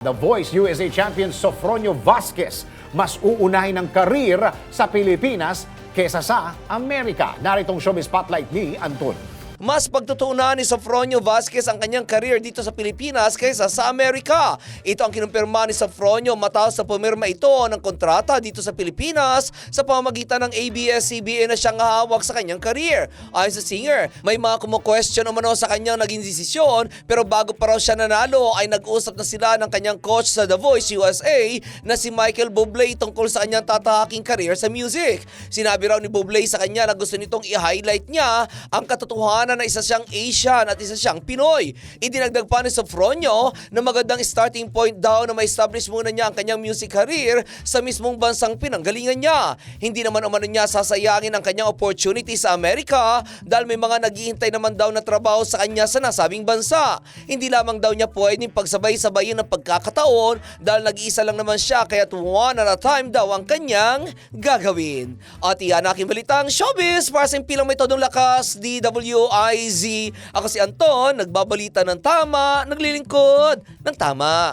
The Voice USA champion Sofronio Vasquez mas uunahin ng karir sa Pilipinas kesa sa Amerika. Naritong showbiz spotlight ni Anton. Mas pagtutuunan ni Sofronio Vasquez ang kanyang career dito sa Pilipinas kaysa sa Amerika. Ito ang kinumpirma ni Sofronio matapos sa pumirma ito ng kontrata dito sa Pilipinas sa pamamagitan ng ABS-CBN na siyang hawak sa kanyang career. Ayon sa singer, may mga kumu-question umano sa kanyang naging desisyon pero bago pa raw siya nanalo ay nag-usap na sila ng kanyang coach sa The Voice USA na si Michael Bublé tungkol sa kanyang tatahaking career sa music. Sinabi raw ni Bublé sa kanya na gusto nitong i-highlight niya ang katotohanan na isa siyang Asian at isa siyang Pinoy. Idinagdag pa ni Sofronio na magandang starting point daw na ma-establish muna niya ang kanyang music career sa mismong bansang pinanggalingan niya. Hindi naman umano niya sasayangin ang kanyang opportunity sa Amerika dahil may mga naghihintay naman daw na trabaho sa kanya sa nasabing bansa. Hindi lamang daw niya pwedeng pagsabay-sabayin ng pagkakataon dahil nag-iisa lang naman siya kaya one at a time daw ang kanyang gagawin. At iyan aking balitang showbiz para sa impilang may todong lakas, DWIZ. Ako si Anton, nagbabalita ng tama, naglilingkod ng tama.